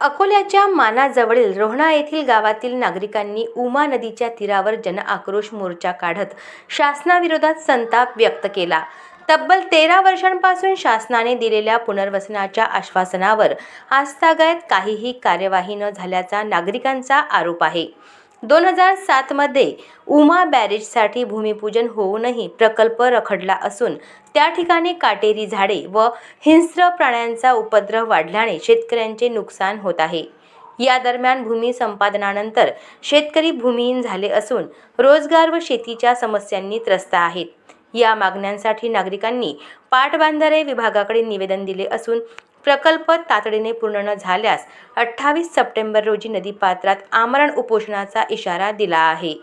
अकोल्याच्या मानाजवळील रोहणा येथील गावातील नागरिकांनी उमा नदीच्या तीरावर जनआक्रोश मोर्चा काढत शासनाविरोधात संताप व्यक्त केला. तब्बल तेरा वर्षांपासून शासनाने दिलेल्या पुनर्वसनाच्या आश्वासनावर आजतागायत काहीही कार्यवाही न झाल्याचा नागरिकांचा आरोप आहे. दोन हजार सातमध्ये उमा बॅरेजसाठी भूमिपूजन होऊनही प्रकल्प रखडला असून त्या ठिकाणी काटेरी झाडे व हिंस्र प्राण्यांचा उपद्रव वाढल्याने शेतकऱ्यांचे नुकसान होत आहे. या दरम्यान भूमी संपादनानंतर शेतकरी भूमिहीन झाले असून रोजगार व शेतीच्या समस्यांनी त्रस्त आहेत. या मागण्यांसाठी नागरिकांनी पाटबांधारे विभागाकडे निवेदन दिले असून प्रकल्प तातडीने पूर्ण न झाल्यास अठ्ठावीस सप्टेंबर रोजी नदीपात्रात आमरण उपोषणाचा इशारा दिला आहे.